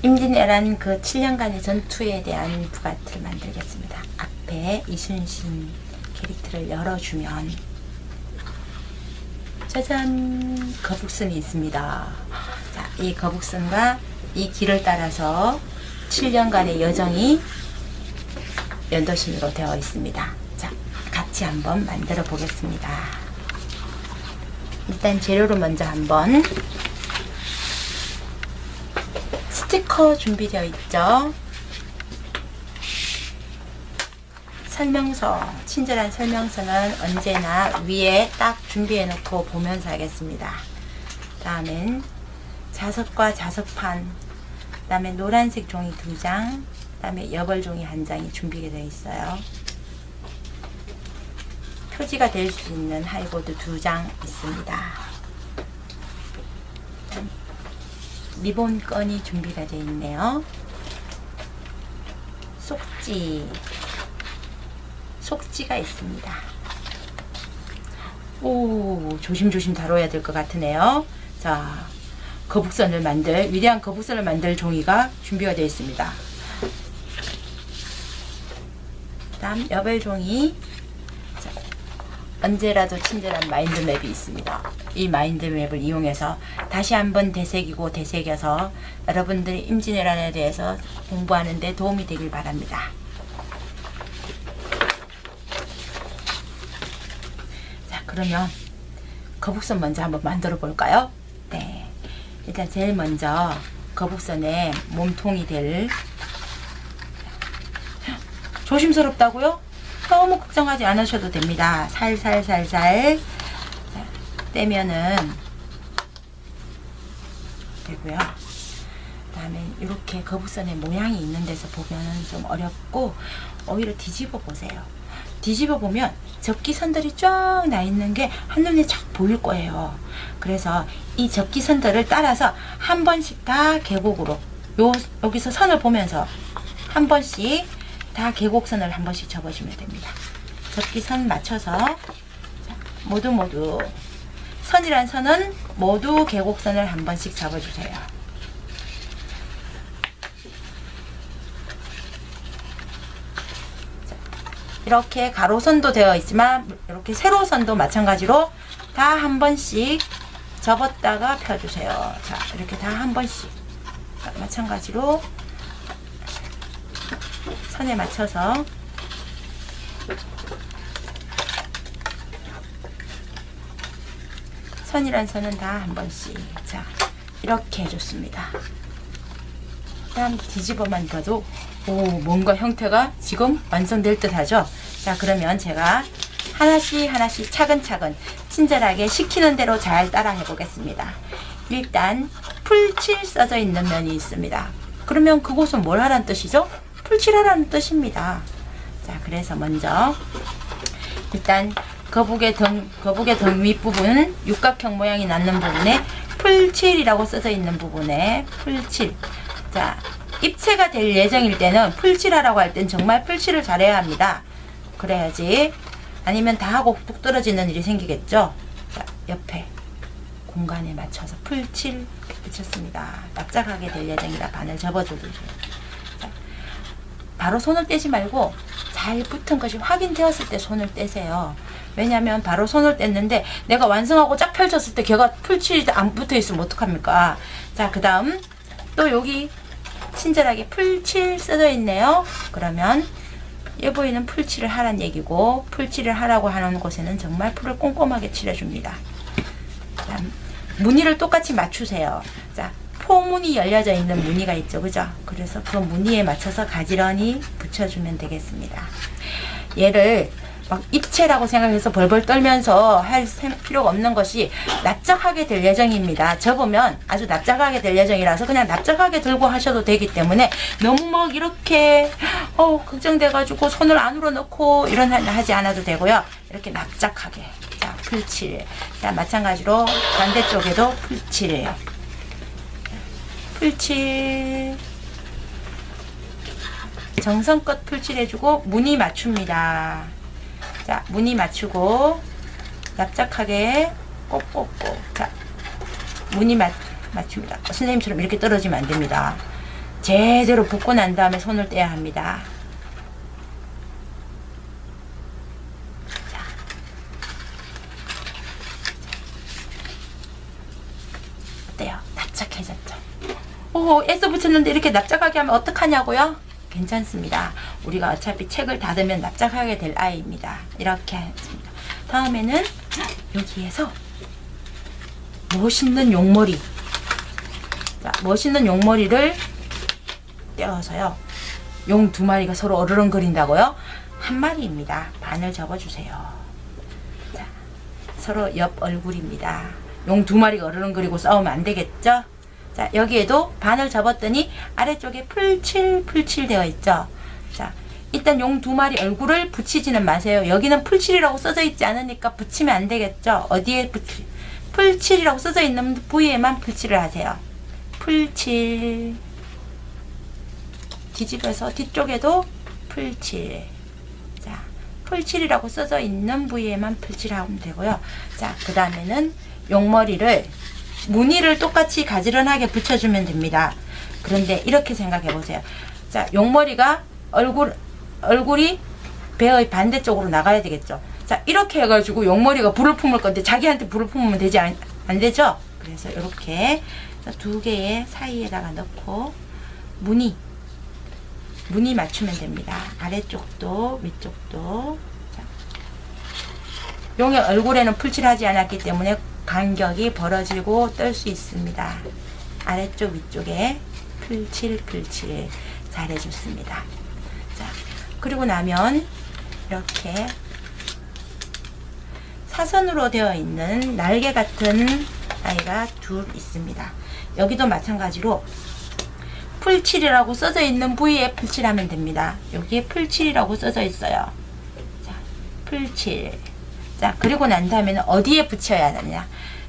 임진왜란 그 7년간의 전투에 대한 부가티를 만들겠습니다. 앞에 이순신 캐릭터를 열어주면 짜잔 거북선이 있습니다. 자, 이 거북선과 이 길을 따라서 7년간의 여정이 연도신으로 되어 있습니다. 자, 같이 한번 만들어 보겠습니다. 일단 재료를 먼저 한번 스티커 준비되어 있죠. 설명서, 친절한 설명서는 언제나 위에 딱 준비해 놓고 보면서 하겠습니다. 다음엔 자석과 자석판, 그다음에 노란색 종이 두 장, 그다음에 여벌 종이 한 장이 준비가 되어 있어요. 표지가 될 수 있는 하이보드 두 장 있습니다. 리본 건이 준비가 되어 있네요. 속지, 속지가 있습니다. 오, 조심조심 다뤄야 될 것 같으네요. 자, 거북선을 만들, 위대한 거북선을 만들 종이가 준비가 되어 있습니다. 다음 여벌 종이 자, 언제라도 친절한 마인드맵이 있습니다. 이 마인드맵을 이용해서 다시 한번 되새기고 되새겨서 여러분들이 임진왜란에 대해서 공부하는 데 도움이 되길 바랍니다. 자, 그러면 거북선 먼저 한번 만들어 볼까요? 네. 일단 제일 먼저 거북선의 몸통이 될 조심스럽다고요? 너무 걱정하지 않으셔도 됩니다. 살살살살 자, 떼면은 되고요. 그다음에 이렇게 거북선의 모양이 있는 데서 보면은 좀 어렵고 오히려 뒤집어 보세요. 뒤집어 보면 접기선들이 쫙 나 있는 게 한눈에 착 보일 거예요. 그래서 이 접기선들을 따라서 한 번씩 다 계곡으로 요 여기서 선을 보면서 한 번씩 다 계곡선을 한 번씩 접어주면 됩니다. 접기 선 맞춰서 자, 모두 모두 선이란 선은 모두 계곡선을 한 번씩 잡아주세요. 이렇게 가로선도 되어 있지만 이렇게 세로선도 마찬가지로 다 한 번씩 접었다가 펴주세요. 자, 이렇게 다 한 번씩 자, 마찬가지로 선에 맞춰서 선이란 선은 다 한 번씩 자 이렇게 해줬습니다. 다음 뒤집어만 봐도 오 뭔가 형태가 지금 완성될 듯 하죠. 자 그러면 제가 하나씩 하나씩 차근차근 친절하게 시키는 대로 잘 따라 해 보겠습니다. 일단 풀칠 써져 있는 면이 있습니다. 그러면 그곳은 뭘 하라는 뜻이죠? 풀칠하라는 뜻입니다. 자 그래서 먼저 일단 거북의 등 거북의 등 윗부분 육각형 모양이 남는 부분에 풀칠이라고 써져 있는 부분에 풀칠 자 입체가 될 예정일 때는 풀칠하라고 할 땐 정말 풀칠을 잘해야 합니다. 그래야지 아니면 다 하고 뚝 떨어지는 일이 생기겠죠. 자 옆에 공간에 맞춰서 풀칠 붙였습니다. 납작하게 될 예정이라 바늘 접어주세요. 자, 바로 손을 떼지 말고 잘 붙은 것이 확인되었을 때 손을 떼세요. 왜냐하면 바로 손을 뗐는데 내가 완성하고 쫙 펼쳤을 때 걔가 풀칠이 안 붙어 있으면 어떡합니까? 자, 그 다음 또 여기 친절하게 풀칠 써져 있네요. 그러면 여보이는 풀칠을 하란 얘기고 풀칠을 하라고 하는 곳에는 정말 풀을 꼼꼼하게 칠해줍니다. 그다음 무늬를 똑같이 맞추세요. 자, 포무늬 열려져 있는 무늬가 있죠, 그죠? 그래서 그 무늬에 맞춰서 가지런히 붙여주면 되겠습니다. 얘를 막 입체라고 생각해서 벌벌 떨면서 할 생- 필요가 없는 것이 납작하게 될 예정입니다. 접으면 아주 납작하게 될 예정이라서 그냥 납작하게 들고 하셔도 되기 때문에 너무 막 이렇게 어 걱정돼가지고 손을 안으로 넣고 이런 하- 하지 않아도 되고요. 이렇게 납작하게 자 풀칠 자 마찬가지로 반대쪽에도 풀칠이에요. 풀칠 정성껏 풀칠해주고 무늬 맞춥니다. 자, 무늬 맞추고 납작하게 꼭꼭꼭. 자, 무늬 맞, 맞춥니다. 선생님처럼 이렇게 떨어지면 안 됩니다. 제대로 붓고 난 다음에 손을 떼야 합니다. 자. 어때요? 납작해졌죠? 오, 애써 붙였는데 이렇게 납작하게 하면 어떡하냐고요? 괜찮습니다. 우리가 어차피 책을 닫으면 납작하게 될 아이입니다. 이렇게 했습니다. 다음에는 여기에서 멋있는 용머리. 자, 멋있는 용머리를 떼어서요. 용 두 마리가 서로 어르렁거린다고요? 한 마리입니다. 반을 접어주세요. 자, 서로 옆 얼굴입니다. 용 두 마리가 어르렁거리고 싸우면 안 되겠죠? 자, 여기에도 반을 접었더니 아래쪽에 풀칠 풀칠 되어 있죠? 자, 일단 용 두 마리 얼굴을 붙이지는 마세요. 여기는 풀칠이라고 써져 있지 않으니까 붙이면 안 되겠죠? 어디에 붙이, 풀칠이라고 써져 있는 부위에만 풀칠을 하세요. 풀칠. 뒤집어서 뒤쪽에도 풀칠. 자, 풀칠이라고 써져 있는 부위에만 풀칠하면 되고요. 자, 그 다음에는 용머리를 무늬를 똑같이 가지런하게 붙여주면 됩니다. 그런데 이렇게 생각해 보세요. 자, 용머리가 얼굴, 얼굴이 배의 반대쪽으로 나가야 되겠죠. 자, 이렇게 해가지고 용머리가 불을 품을 건데 자기한테 불을 품으면 되지 않, 안 되죠? 그래서 이렇게 두 개의 사이에다가 넣고 무늬, 무늬 맞추면 됩니다. 아래쪽도 위쪽도. 자. 용의 얼굴에는 풀칠하지 않았기 때문에 간격이 벌어지고 뜰수 있습니다. 아래쪽 위쪽에 풀칠 풀칠 잘 해줬습니다. 자, 그리고 나면 이렇게 사선으로 되어 있는 날개 같은 아이가 둘 있습니다. 여기도 마찬가지로 풀칠이라고 써져 있는 부위에 풀칠하면 됩니다. 여기에 풀칠이라고 써져 있어요. 자, 풀칠. 자, 그리고 난 다음에는 어디에 붙여야 하느냐.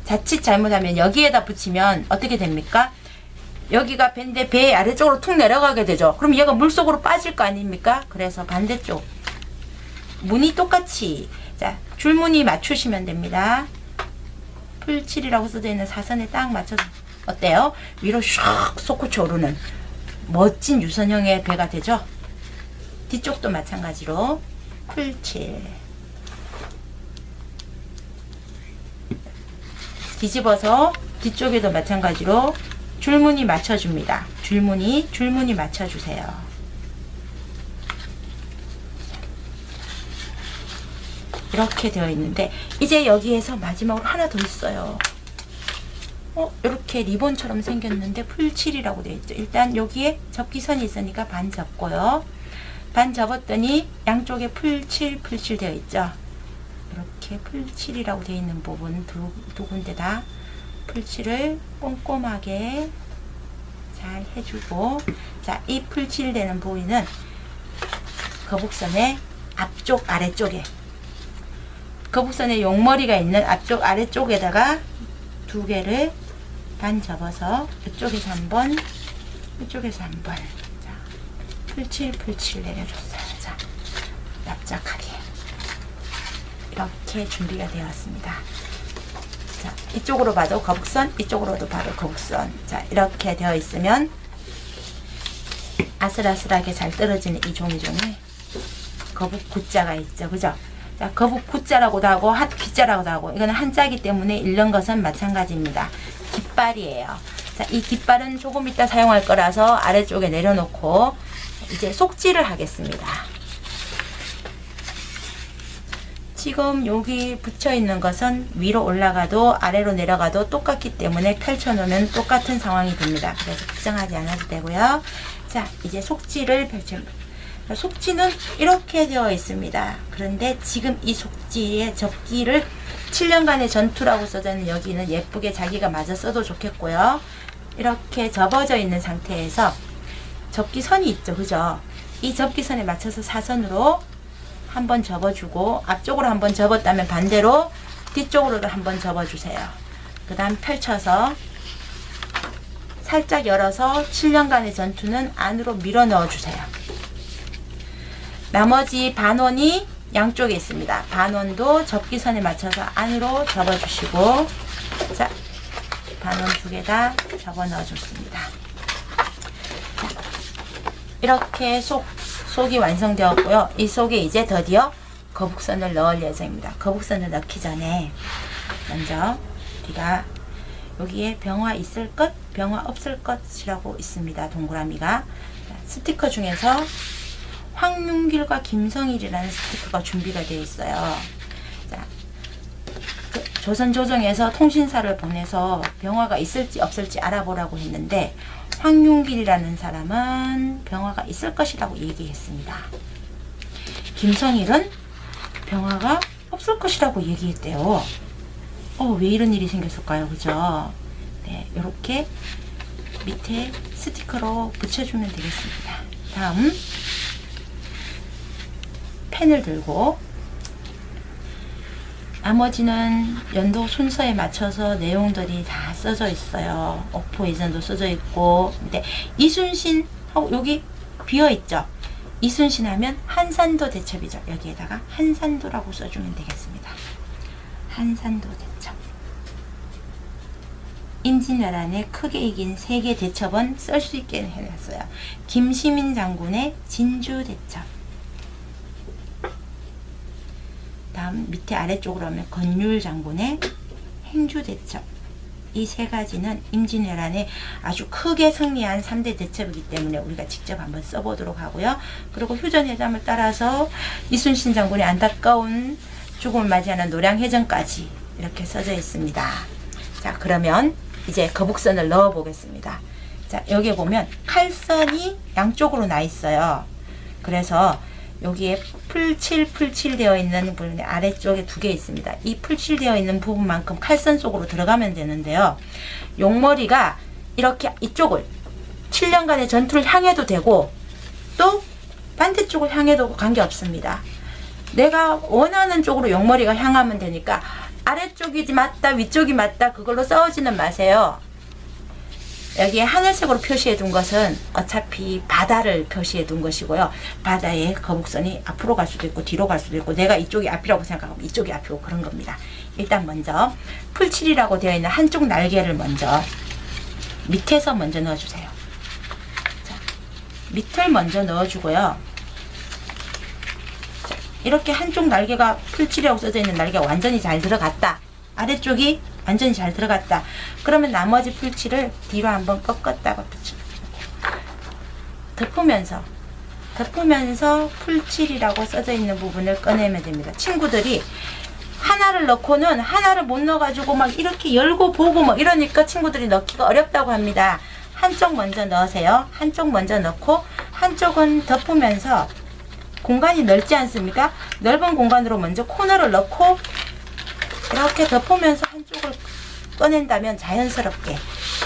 자칫 잘못하면 여기에다 붙이면 어떻게 됩니까? 여기가 배인데 배 아래쪽으로 툭 내려가게 되죠. 그럼 얘가 물속으로 빠질 거 아닙니까? 그래서 반대쪽. 무늬 똑같이. 자, 줄무늬 맞추시면 됩니다. 풀칠이라고 써져 있는 사선에 딱 맞춰서. 어때요? 위로 슉 솟구쳐 오르는 멋진 유선형의 배가 되죠? 뒤쪽도 마찬가지로 풀칠. 뒤집어서 뒤쪽에도 마찬가지로 줄무늬 맞춰줍니다. 줄무늬, 줄무늬 맞춰주세요. 이렇게 되어 있는데 이제 여기에서 마지막으로 하나 더 있어요. 어, 이렇게 리본처럼 생겼는데 풀칠이라고 되어 있죠. 일단 여기에 접기선이 있으니까 반 접고요. 반 접었더니 양쪽에 풀칠, 풀칠 되어 있죠. 이렇게 풀칠이라고 되어 있는 부분 두, 두 군데 다 풀칠을 꼼꼼하게 잘 해주고 자, 이 풀칠 되는 부위는 거북선의 앞쪽 아래쪽에 거북선의 용머리가 있는 앞쪽 아래쪽에다가 두 개를 반 접어서 이쪽에서 한 번, 이쪽에서 한 번. 자, 풀칠 풀칠 내려줬어요. 자, 납작하게 이렇게 준비가 되었습니다. 자, 이쪽으로 봐도 거북선, 이쪽으로도 봐도 거북선. 자, 이렇게 되어 있으면 아슬아슬하게 잘 떨어지는 이 종이 중에 거북 구자가 있죠. 그죠? 자, 거북 구자라고도 하고 핫 귀자라고도 하고 이거는 한자기 때문에 읽는 것은 마찬가지입니다. 깃발이에요. 자, 이 깃발은 조금 이따 사용할 거라서 아래쪽에 내려놓고 이제 속지를 하겠습니다. 지금 여기 붙여 있는 것은 위로 올라가도 아래로 내려가도 똑같기 때문에 펼쳐 놓으면 똑같은 상황이 됩니다. 그래서 걱정하지 않아도 되고요. 자, 이제 속지를 펼쳐 속지는 이렇게 되어 있습니다. 그런데 지금 이 속지의 접기를 7년간의 전투라고 써져 있는 여기는 예쁘게 자기가 맞아 써도 좋겠고요. 이렇게 접어져 있는 상태에서 접기선이 있죠. 그죠? 이 접기선에 맞춰서 사선으로 한번 접어주고 앞쪽으로 한번 접었다면 반대로 뒤쪽으로도 한번 접어주세요. 그 다음 펼쳐서 살짝 열어서 7년간의 전투는 안으로 밀어 넣어주세요. 나머지 반원이 양쪽에 있습니다. 반원도 접기선에 맞춰서 안으로 접어주시고 자 반원 두 개 다 접어 넣어줬습니다. 자, 이렇게 속, 속이 완성되었고요. 이 속에 이제 드디어 거북선을 넣을 예정입니다. 거북선을 넣기 전에 먼저 우리가 여기에 병화 있을 것, 병화 없을 것이라고 있습니다. 동그라미가 자, 스티커 중에서 황윤길과 김성일이라는 스티커가 준비가 되어 있어요. 자, 그 조선 조정에서 통신사를 보내서 병화가 있을지 없을지 알아보라고 했는데 황윤길이라는 사람은 병화가 있을 것이라고 얘기했습니다. 김성일은 병화가 없을 것이라고 얘기했대요. 어, 왜 이런 일이 생겼을까요? 그죠? 네, 이렇게 밑에 스티커로 붙여주면 되겠습니다. 다음, 펜을 들고, 나머지는 연도 순서에 맞춰서 내용들이 다 써져 있어요. 어포 예전도 써져 있고, 근데 이순신, 하고 여기 비어 있죠? 이순신 하면 한산도 대첩이죠. 여기에다가 한산도라고 써주면 되겠습니다. 한산도 대첩. 임진왜란에 크게 이긴 세계 대첩은 쓸 수 있게 해놨어요. 김시민 장군의 진주 대첩. 다음 밑에 아래쪽으로 하면 건율 장군의 행주 대첩. 이 세 가지는 임진왜란에 아주 크게 승리한 3대 대첩이기 때문에 우리가 직접 한번 써보도록 하고요. 그리고 휴전회담을 따라서 이순신 장군의 안타까운 죽음을 맞이하는 노량해전까지 이렇게 써져 있습니다. 자, 그러면 이제 거북선을 넣어 보겠습니다. 자, 여기 보면 칼선이 양쪽으로 나 있어요. 그래서 여기에 풀칠 풀칠 되어 있는 부분이 아래쪽에 두 개 있습니다. 이 풀칠 되어 있는 부분만큼 칼선 속으로 들어가면 되는데요. 용머리가 이렇게 이쪽을 7년간의 전투를 향해도 되고 또 반대쪽을 향해도 관계없습니다. 내가 원하는 쪽으로 용머리가 향하면 되니까 아래쪽이 맞다 위쪽이 맞다 그걸로 싸우지는 마세요. 여기에 하늘색으로 표시해 둔 것은 어차피 바다를 표시해 둔 것이고요. 바다에 거북선이 앞으로 갈 수도 있고 뒤로 갈 수도 있고 내가 이쪽이 앞이라고 생각하고 이쪽이 앞이고 그런 겁니다. 일단 먼저 풀칠이라고 되어 있는 한쪽 날개를 먼저 밑에서 먼저 넣어주세요. 자, 밑을 먼저 넣어주고요. 자, 이렇게 한쪽 날개가 풀칠이라고 써져 있는 날개가 완전히 잘 들어갔다. 아래쪽이 완전히 잘 들어갔다. 그러면 나머지 풀칠을 뒤로 한번 꺾었다가 붙여. 덮으면서 덮으면서 풀칠이라고 써져 있는 부분을 꺼내면 됩니다. 친구들이 하나를 넣고는 하나를 못 넣어가지고 막 이렇게 열고 보고 막 이러니까 친구들이 넣기가 어렵다고 합니다. 한쪽 먼저 넣으세요. 한쪽 먼저 넣고 한쪽은 덮으면서 공간이 넓지 않습니까? 넓은 공간으로 먼저 코너를 넣고 이렇게 덮으면서 한쪽을 꺼낸다면 자연스럽게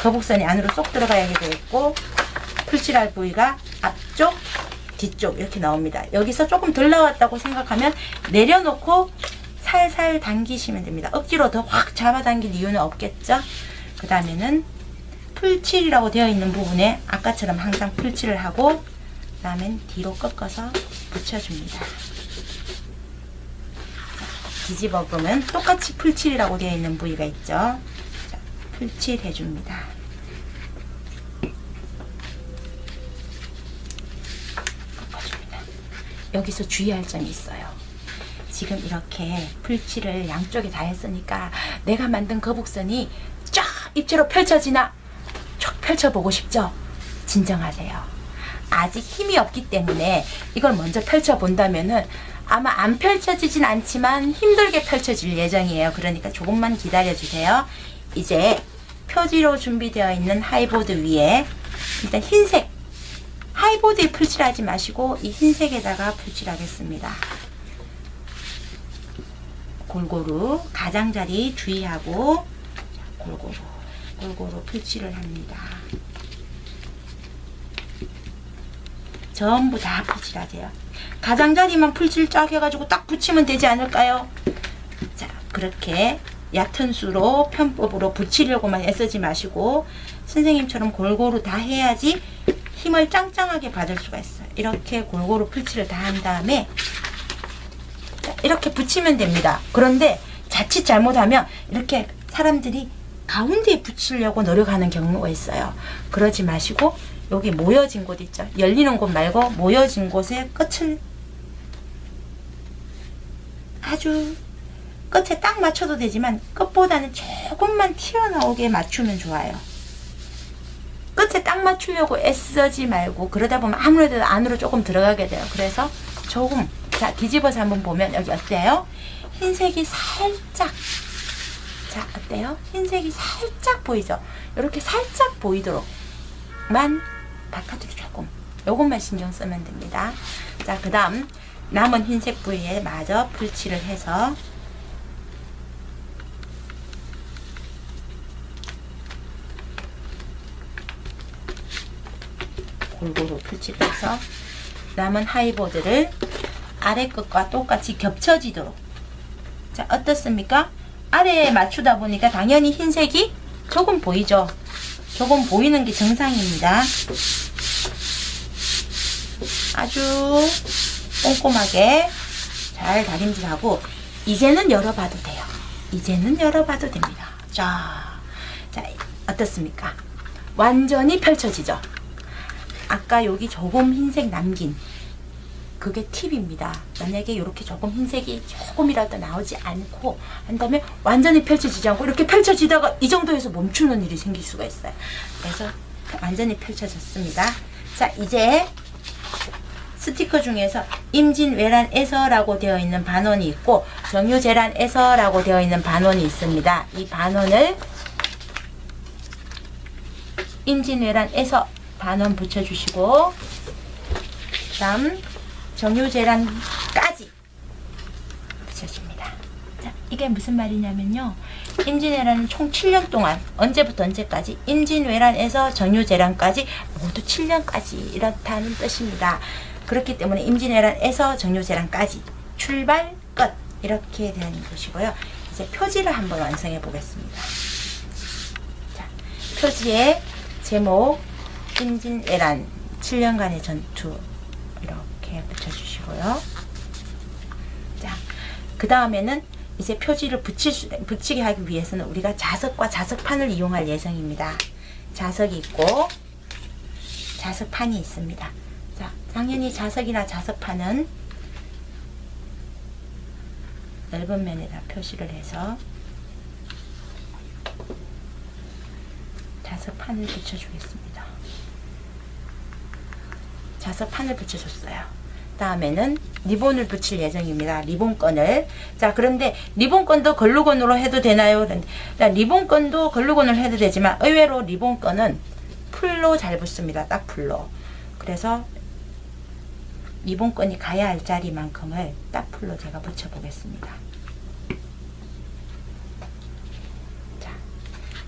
거북선이 안으로 쏙 들어가게 되겠고 풀칠할 부위가 앞쪽, 뒤쪽 이렇게 나옵니다. 여기서 조금 덜 나왔다고 생각하면 내려놓고 살살 당기시면 됩니다. 억지로 더 확 잡아당길 이유는 없겠죠? 그 다음에는 풀칠이라고 되어 있는 부분에 아까처럼 항상 풀칠을 하고 그 다음엔 뒤로 꺾어서 붙여줍니다. 뒤집어 보면 똑같이 풀칠이라고 되어 있는 부위가 있죠. 자, 풀칠 해줍니다. 꺾어줍니다. 여기서 주의할 점이 있어요. 지금 이렇게 풀칠을 양쪽에 다 했으니까 내가 만든 거북선이 쫙 입체로 펼쳐지나 쫙 펼쳐보고 싶죠? 진정하세요. 아직 힘이 없기 때문에 이걸 먼저 펼쳐본다면은 아마 안 펼쳐지진 않지만 힘들게 펼쳐질 예정이에요. 그러니까 조금만 기다려주세요. 이제 표지로 준비되어 있는 하이보드 위에 일단 흰색 하이보드에 풀칠하지 마시고 이 흰색에다가 풀칠하겠습니다. 골고루 가장자리 주의하고 골고루 골고루 풀칠을 합니다. 전부 다 풀칠하세요. 가장자리만 풀칠 쫙 해가지고 딱 붙이면 되지 않을까요? 자, 그렇게 얕은 수로 편법으로 붙이려고만 애쓰지 마시고 선생님처럼 골고루 다 해야지 힘을 짱짱하게 받을 수가 있어요. 이렇게 골고루 풀칠을 다 한 다음에 자, 이렇게 붙이면 됩니다. 그런데 자칫 잘못하면 이렇게 사람들이 가운데에 붙이려고 노력하는 경우가 있어요. 그러지 마시고 여기 모여진 곳 있죠. 열리는 곳 말고 모여진 곳에 끝을 아주 끝에 딱 맞춰도 되지만 끝보다는 조금만 튀어나오게 맞추면 좋아요. 끝에 딱 맞추려고 애쓰지 말고 그러다 보면 아무래도 안으로 조금 들어가게 돼요. 그래서 조금 자 뒤집어서 한번 보면 여기 어때요? 흰색이 살짝 자 어때요? 흰색이 살짝 보이죠? 이렇게 살짝 보이도록만 바깥으로 조금 요것만 신경 쓰면 됩니다. 자 그 다음 남은 흰색 부위에 마저 풀칠을 해서 골고루 풀칠해서 남은 하이보드를 아래 끝과 똑같이 겹쳐지도록 자 어떻습니까? 아래에 맞추다 보니까 당연히 흰색이 조금 보이죠? 조금 보이는 게 정상입니다. 아주 꼼꼼하게 잘 다림질하고 이제는 열어봐도 돼요. 이제는 열어봐도 됩니다. 자, 자 어떻습니까? 완전히 펼쳐지죠? 아까 여기 조금 흰색 남긴 그게 팁입니다. 만약에 이렇게 조금 흰색이 조금이라도 나오지 않고 한다면 완전히 펼쳐지지 않고 이렇게 펼쳐지다가 이 정도에서 멈추는 일이 생길 수가 있어요. 그래서 완전히 펼쳐졌습니다. 자, 이제 스티커 중에서 임진왜란에서라고 되어 있는 반원이 있고 정유재란에서라고 되어 있는 반원이 있습니다. 이 반원을 임진왜란에서 반원 붙여주시고 다음 정유재란까지 붙여줍니다. 자, 이게 무슨 말이냐면요. 임진왜란은 총 7년 동안 언제부터 언제까지 임진왜란에서 정유재란까지 모두 7년까지 이렇다는 뜻입니다. 그렇기 때문에 임진왜란에서 정유재란까지 출발 끝 이렇게 되는 것이고요. 이제 표지를 한번 완성해 보겠습니다. 자, 표지에 제목 임진왜란 7년간의 전투 이렇게 붙여주시고요. 자, 그 다음에는 이제 표지를 붙일 수, 붙이게 하기 위해서는 우리가 자석과 자석판을 이용할 예정입니다. 자석이 있고 자석판이 있습니다. 자, 당연히 자석이나 자석판은 넓은 면에다 표시를 해서 자석판을 붙여주겠습니다. 자석판을 붙여줬어요. 다음에는 리본을 붙일 예정입니다. 리본건을. 자, 그런데 리본건도 걸루건으로 해도 되나요? 자, 리본건도 걸루건으로 해도 되지만 의외로 리본건은 풀로 잘 붙습니다. 딱 풀로. 그래서 리본건이 가야 할 자리만큼을 딱 풀로 제가 붙여보겠습니다. 자,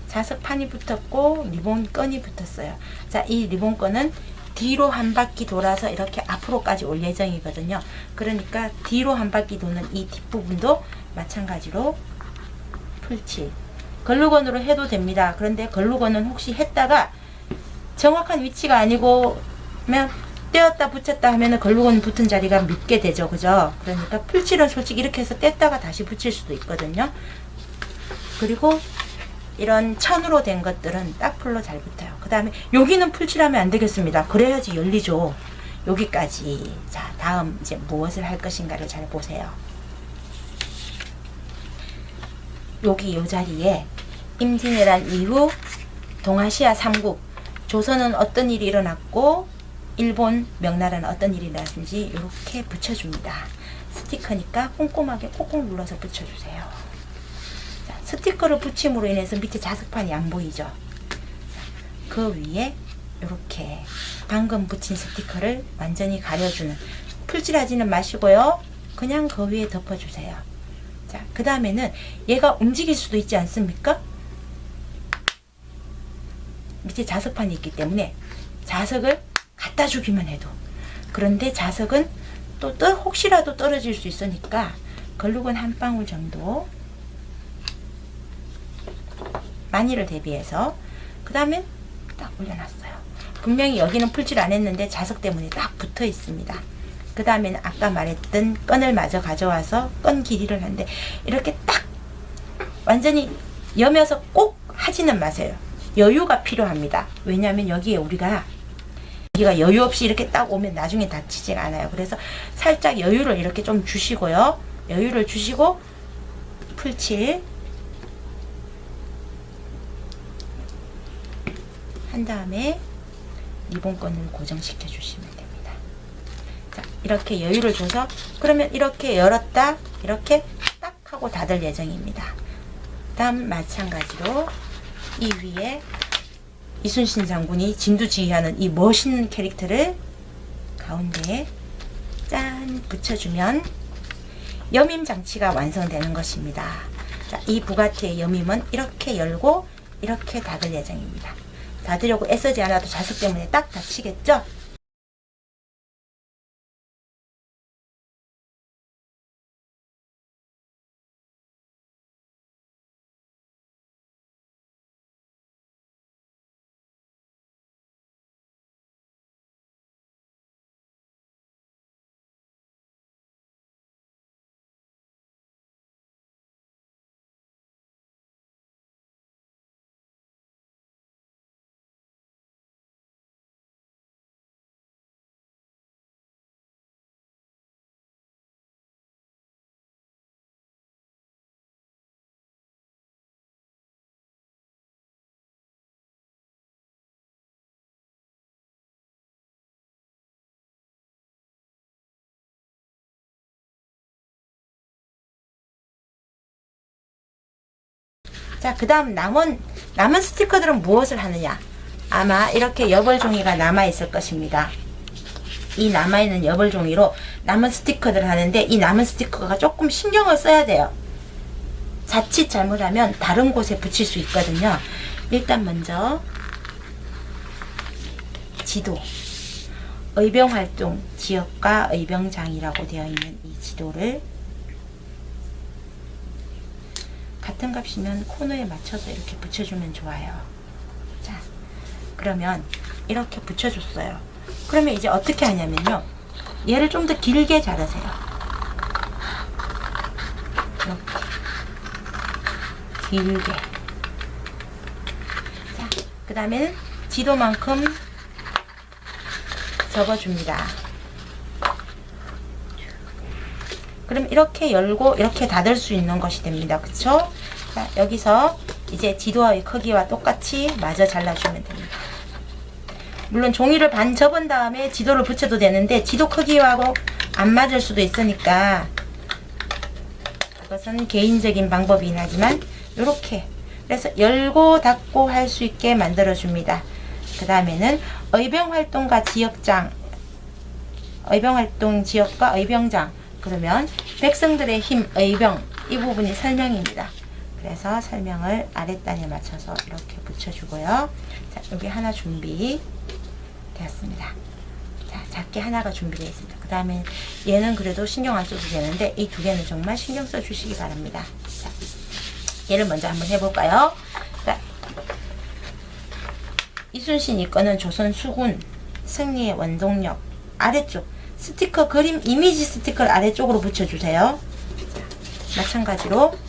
자석판이 붙었고 리본건이 붙었어요. 자, 이 리본건은 뒤로 한 바퀴 돌아서 이렇게 앞으로까지 올 예정이거든요. 그러니까 뒤로 한 바퀴 도는 이 뒷부분도 마찬가지로 풀칠. 걸루건으로 해도 됩니다. 그런데 걸루건은 혹시 했다가 정확한 위치가 아니고 면 떼었다 붙였다 하면은 걸루건 붙은 자리가 밉게 되죠. 그죠? 그러니까 풀칠은 솔직히 이렇게 해서 뗐다가 다시 붙일 수도 있거든요. 그리고 이런 천으로 된 것들은 딱 풀로 잘 붙어요. 그 다음에 여기는 풀칠하면 안 되겠습니다. 그래야지 열리죠. 여기까지. 자, 다음 이제 무엇을 할 것인가를 잘 보세요. 여기 이 자리에 임진왜란 이후 동아시아 삼국 조선은 어떤 일이 일어났고 일본 명나라는 어떤 일이 일어났는지 이렇게 붙여줍니다. 스티커니까 꼼꼼하게 콕콕 눌러서 붙여주세요. 자, 스티커를 붙임으로 인해서 밑에 자석판이 안 보이죠. 자, 그 위에 이렇게 방금 붙인 스티커를 완전히 가려주는 풀칠하지는 마시고요. 그냥 그 위에 덮어주세요. 자, 그 다음에는 얘가 움직일 수도 있지 않습니까? 밑에 자석판이 있기 때문에 자석을 갖다 주기만 해도 그런데 자석은 또 떠, 혹시라도 떨어질 수 있으니까 걸룩은 한 방울 정도 많이를 대비해서 그 다음에 딱 올려놨어요. 분명히 여기는 풀칠 안 했는데 자석 때문에 딱 붙어 있습니다. 그 다음에는 아까 말했던 끈을 마저 가져와서 끈 길이를 하는데 이렇게 딱 완전히 여며서 꼭 하지는 마세요. 여유가 필요합니다. 왜냐하면 여기에 우리가 여기가 여유 없이 이렇게 딱 오면 나중에 다치지가 않아요. 그래서 살짝 여유를 이렇게 좀 주시고요. 여유를 주시고 풀칠 한 다음에 리본건을 고정시켜 주시면 됩니다. 자, 이렇게 여유를 줘서 그러면 이렇게 열었다 이렇게 딱 하고 닫을 예정입니다. 다음 마찬가지로 이 위에 이순신 장군이 진두지휘하는 이 멋있는 캐릭터를 가운데에 짠 붙여주면 여밈 장치가 완성되는 것입니다. 자, 이 부가티의 여밈은 이렇게 열고 이렇게 닫을 예정입니다. 닫으려고 애쓰지 않아도 자석 때문에 딱 닫히겠죠? 자, 그 다음 남은, 남은 스티커들은 무엇을 하느냐? 아마 이렇게 여벌 종이가 남아있을 것입니다. 이 남아있는 여벌 종이로 남은 스티커들을 하는데 이 남은 스티커가 조금 신경을 써야 돼요. 자칫 잘못하면 다른 곳에 붙일 수 있거든요. 일단 먼저 지도 의병활동 지역과 의병장이라고 되어 있는 이 지도를 같은 값이면 코너에 맞춰서 이렇게 붙여주면 좋아요. 자, 그러면 이렇게 붙여줬어요. 그러면 이제 어떻게 하냐면요. 얘를 좀 더 길게 자르세요. 이렇게. 길게. 자, 그 다음에는 지도만큼 접어줍니다. 그럼 이렇게 열고 이렇게 닫을 수 있는 것이 됩니다. 그쵸? 자, 여기서 이제 지도의 크기와 똑같이 마저 잘라주면 됩니다. 물론 종이를 반 접은 다음에 지도를 붙여도 되는데 지도 크기하고 안 맞을 수도 있으니까 그것은 개인적인 방법이긴 하지만 이렇게 그래서 열고 닫고 할 수 있게 만들어 줍니다. 그 다음에는 의병활동과 지역장 의병활동 지역과 의병장 그러면 백성들의 힘 의병 이 부분이 설명입니다. 그래서 설명을 아랫단에 맞춰서 이렇게 붙여주고요. 자, 여기 하나 준비 되었습니다. 자, 작게 하나가 준비되어 있습니다. 그 다음에 얘는 그래도 신경 안 써도 되는데 이 두 개는 정말 신경 써 주시기 바랍니다. 자, 얘를 먼저 한번 해볼까요? 자, 이순신 이거는 조선 수군 승리의 원동력 아래쪽 스티커 그림 이미지 스티커를 아래쪽으로 붙여주세요. 자, 마찬가지로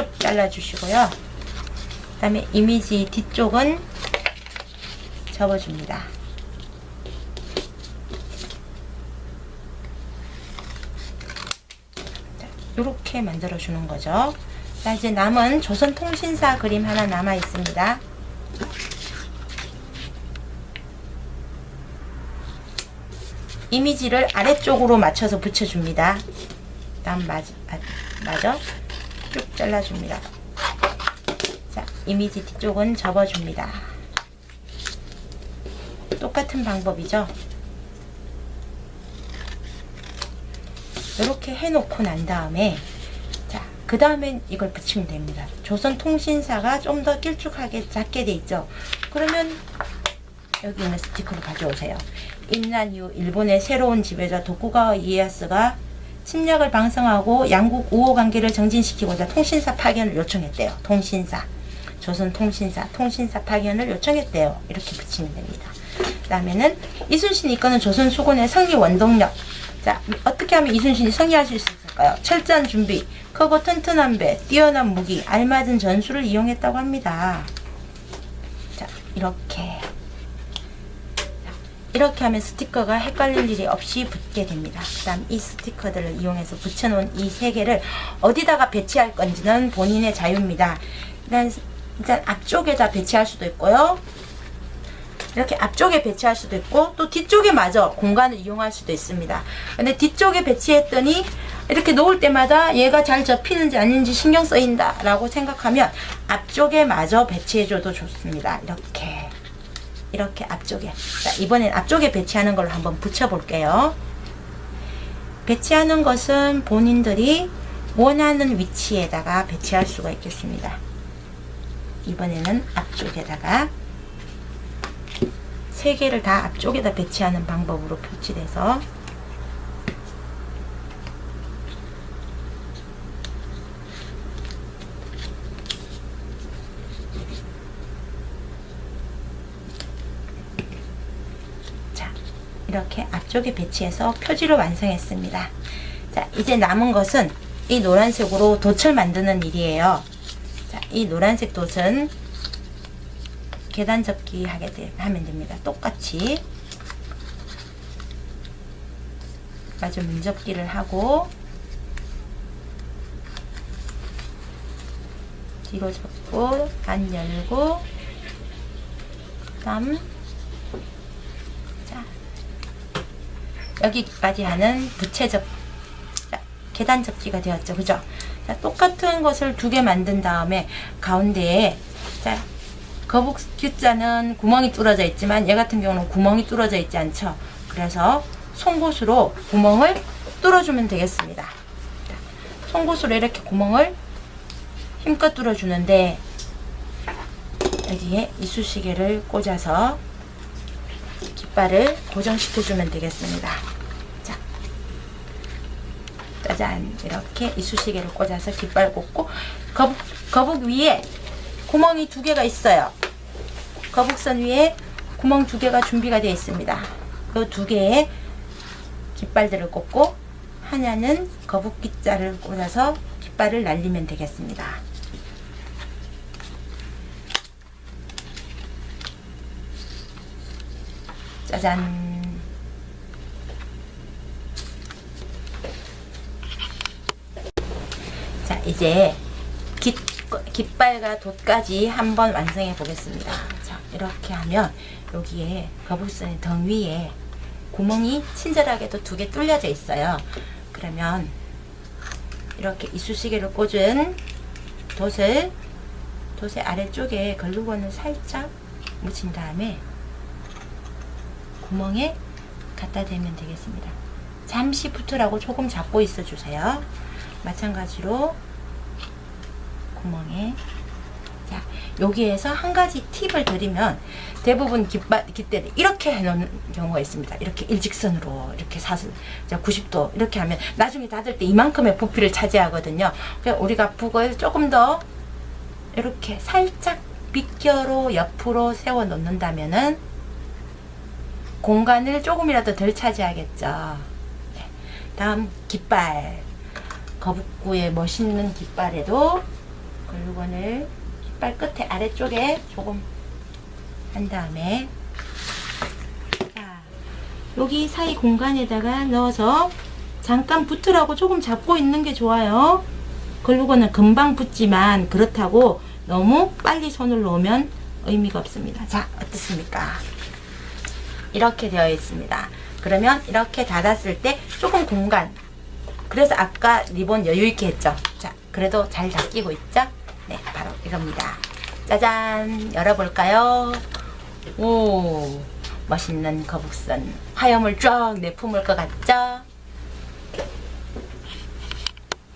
쭉 잘라주시고요. 그 다음에 이미지 뒤쪽은 접어줍니다. 이렇게 만들어주는 거죠. 자, 이제 남은 조선통신사 그림 하나 남아 있습니다. 이미지를 아래쪽으로 맞춰서 붙여줍니다. 다음 맞, 아, 맞아? 쭉 잘라줍니다. 자, 이미지 뒤쪽은 접어줍니다. 똑같은 방법이죠. 이렇게 해놓고 난 다음에 자, 그 다음엔 이걸 붙이면 됩니다. 조선통신사가 좀 더 길쭉하게 작게 돼 있죠. 그러면 여기 있는 스티커를 가져오세요. 임난 이후 일본의 새로운 지배자 도쿠가와 이에야스가 침략을 방성하고 양국 우호 관계를 정진시키고자 통신사 파견을 요청했대요. 통신사. 조선 통신사, 통신사 파견을 요청했대요. 이렇게 붙이면 됩니다. 그 다음에는 이순신이 이끄는 조선 수군의 승리 원동력. 자, 어떻게 하면 이순신이 승리할 수 있을까? 있을까요? 철저한 준비, 크고 튼튼한 배, 뛰어난 무기, 알맞은 전술을 이용했다고 합니다. 자, 이렇게. 자, 이렇게 하면 스티커가 헷갈릴 일이 없이 붙게 됩니다. 그 다음 이 스티커들을 이용해서 붙여놓은 이 세 개를 어디다가 배치할 건지는 본인의 자유입니다. 일단, 일단 앞쪽에다 배치할 수도 있고요. 이렇게 앞쪽에 배치할 수도 있고 또 뒤쪽에 마저 공간을 이용할 수도 있습니다. 근데 뒤쪽에 배치했더니 이렇게 놓을 때마다 얘가 잘 접히는지 아닌지 신경 쓰인다 라고 생각하면 앞쪽에 마저 배치해줘도 좋습니다. 이렇게 이렇게 앞쪽에 자, 이번엔 앞쪽에 배치하는 걸로 한번 붙여볼게요. 배치하는 것은 본인들이 원하는 위치에다가 배치할 수가 있겠습니다. 이번에는 앞쪽에다가 세 개를 다 앞쪽에다 배치하는 방법으로 표시돼서 자 이렇게 앞쪽에 배치해서 표지를 완성했습니다. 자 이제 남은 것은 이 노란색으로 돛을 만드는 일이에요. 자, 이 노란색 돛은 계단 접기 하게 되, 하면 됩니다. 똑같이 마주 문접기를 하고 뒤로 접고 안 열고 그 다음 여기까지 하는 부채접 자, 계단 접기가 되었죠, 그죠? 자, 똑같은 것을 두 개 만든 다음에 가운데에 자 거북 Q자는 구멍이 뚫어져 있지만 얘 같은 경우는 구멍이 뚫어져 있지 않죠. 그래서 송곳으로 구멍을 뚫어주면 되겠습니다. 자, 송곳으로 이렇게 구멍을 힘껏 뚫어주는데 여기에 이쑤시개를 꽂아서 깃발을 고정시켜주면 되겠습니다. 자, 짜잔 이렇게 이쑤시개를 꽂아서 깃발 꽂고 거북, 거북 위에 구멍이 두 개가 있어요. 거북선 위에 구멍 두 개가 준비가 되어 있습니다. 이 두 개의 깃발들을 꽂고 하나는 거북기자를 꽂아서 깃발을 날리면 되겠습니다. 짜잔. 자, 이제 깃, 깃발과 돛까지 한번 완성해 보겠습니다. 자, 이렇게 하면 여기에 거북선의 등 위에 구멍이 친절하게도 두 개 뚫려져 있어요. 그러면 이렇게 이쑤시개를 꽂은 돛을 돛의 아래쪽에 글루건을 살짝 묻힌 다음에 구멍에 갖다 대면 되겠습니다. 잠시 붙으라고 조금 잡고 있어 주세요. 마찬가지로 구멍에 자 여기에서 한 가지 팁을 드리면 대부분 깃대를 이렇게 해놓는 경우가 있습니다. 이렇게 일직선으로 이렇게 사슬 90도 이렇게 하면 나중에 닫을 때 이만큼의 부피를 차지하거든요. 그래서 우리가 북을 조금 더 이렇게 살짝 비껴로 옆으로 세워 놓는다면은 공간을 조금이라도 덜 차지하겠죠. 네. 다음 깃발 거북구의 멋있는 깃발에도 글루건을 깃발 끝에 아래쪽에 조금 한 다음에 자, 여기 사이 공간에다가 넣어서 잠깐 붙으라고 조금 잡고 있는 게 좋아요. 글루건은 금방 붙지만 그렇다고 너무 빨리 손을 놓으면 의미가 없습니다. 자, 어떻습니까? 이렇게 되어 있습니다. 그러면 이렇게 닫았을 때 조금 공간 그래서 아까 리본 여유 있게 했죠. 자, 그래도 잘 닦이고 있죠? 네, 바로 이겁니다. 짜잔, 열어볼까요? 오, 멋있는 거북선. 화염을 쫙 내뿜을 것 같죠?